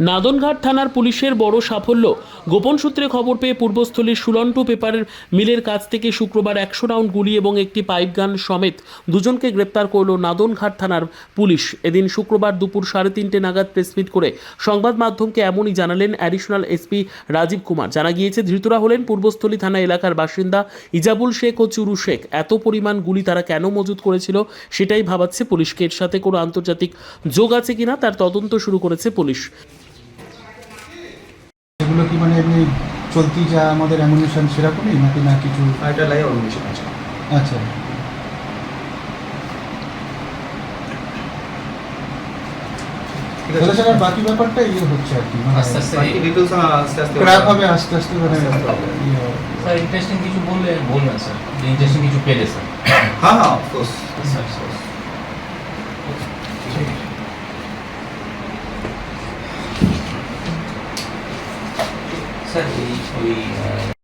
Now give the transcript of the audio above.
নাদনঘাট থানার পুলিশের বড় সাফল্য। গোপন সূত্রে খবর পেয়ে পূর্বস্থলীর সুলন্টু পেপারের মিলের কাছ থেকে শুক্রবার একশো রাউন্ড গুলি এবং একটি পাইপ গান সমেত দুজনকে গ্রেপ্তার করল নাদনঘাট থানার পুলিশ। এদিন শুক্রবার দুপুর সাড়ে তিনটে নাগাদ প্রেসমিট করে সংবাদ মাধ্যমকে এমনই জানালেন অ্যাডিশনাল এসপি রাজীব কুমার। জানা গিয়েছে, ধৃতরা হলেন পূর্বস্থলী থানা এলাকার বাসিন্দা ইজাবুল শেখ ও চুরু শেখ। এত পরিমাণ গুলি তারা কেন মজুত করেছিল সেটাই ভাবাচ্ছে পুলিশকে। এর সাথে কোনো আন্তর্জাতিক যোগ আছে কিনা তার তদন্ত শুরু করেছে পুলিশ। এগুলো কি মানে এমনি চলতি যা আমাদের অ্যামুনেশন সেরকমই নাকি না কিছু? আর এটা লাগে অন্বেষণ আছে। আচ্ছা। তাহলে স্যার বাকি ব্যাপারটা ইয়ে হচ্ছে আর কি মানে আস্তে আস্তে বাকি আস্তে আস্তে হবে। আস্তে আস্তে মানে। ইয়ে। স্যার ইন্টারেস্টিং কিছু বললে বলবেন স্যার। ইন্টারেস্টিং কিছু পেলে স্যার। হ্যাঁ হ্যাঁ অফকোর্স স্যার 三十一除以